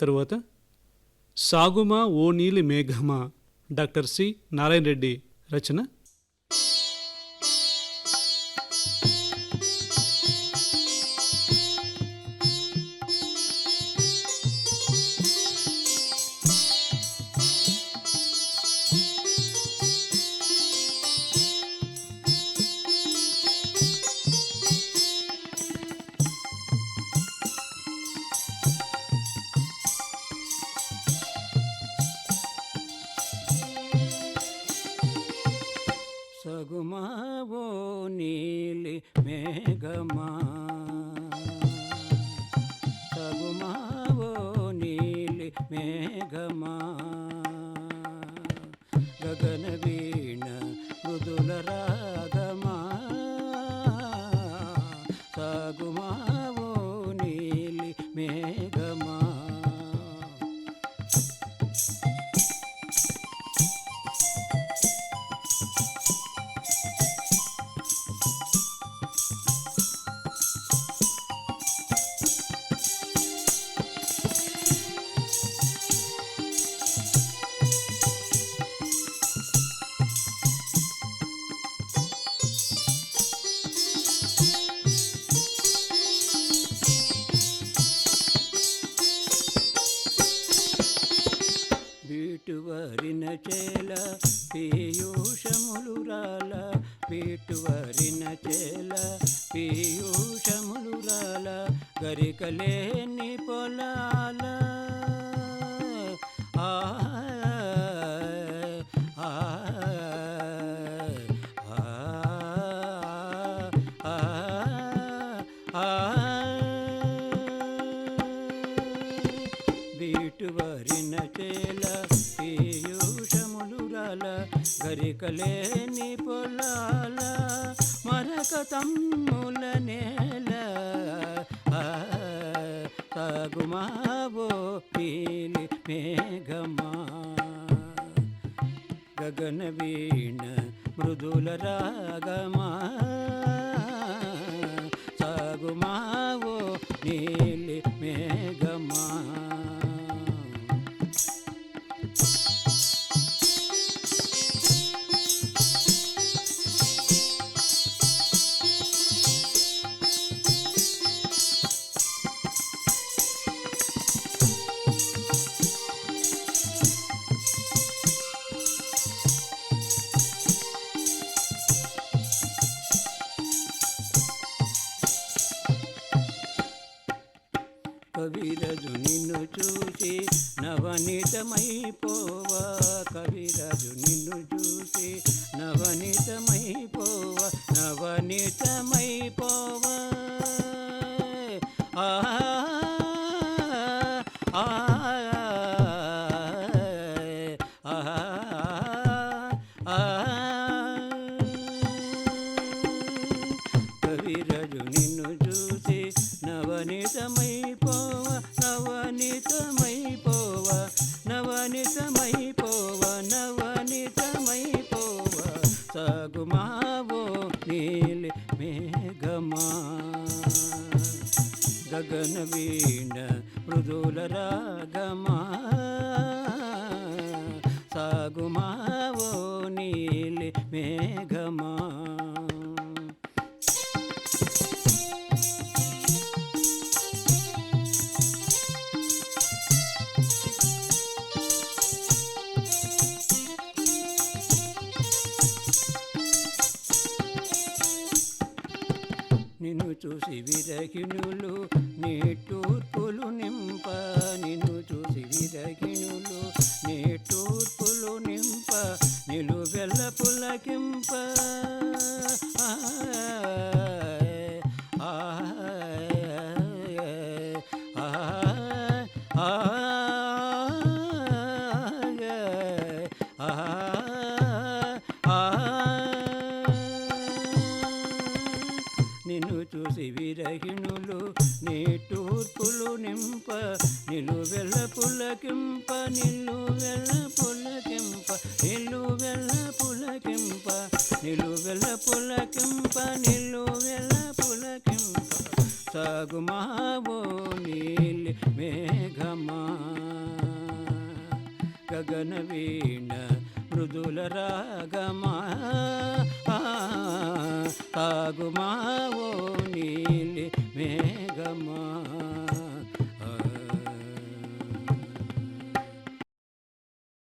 తరువాత సాగుమా ఓ నీలి మేఘమా డాక్టర్ సి. నారాయణ రెడ్డి రచన నీలి మేఘమా సగుమావో నీలి మేఘమా. గగన వీణ మృదుల రాగమా. సగుమావో నీలి మేఘమా. పీటువరిన చేల పీయూషములు రాల వీటువరిన చేల పీయూషములు రాల గరికలేని పొలాల. ఆ ఆ ఆ గరికలేని పొలాల మరక తమ్ముల నేల ఆ, సాగుమావో నీలి మేఘమా గగన వీణ మృదుల రాగమా కవిరజు నిన్ను చూసి నవనీతమైపోవా కవిరజు నిన్ను చూసి నవనీతమైపోవా నవనీతమైపోవా ఆ ఆ నీలి మేఘమా. గగన వీణ మృదుల రాగమా. సాగుమావో నీలి మేఘమా. నిన్ను చూసి విరగిణులు నీటూర్పులు నింప. నిన్ను చూసి విరగిణులు నీ శివిరహిణులు చూసి నీ తూర్పులు నింప నిలువెల్ల పులకింప నిలువెల్ల పులకింప నిలువెల్ల పులకింప నిలువెల్ల పులకింప నిలువెల్ల పులకింప. సాగుమావో నీలి మేఘమా. గగన వీణ మృదుల రాగమా. తాగుమా ఓ నీలి మేఘమా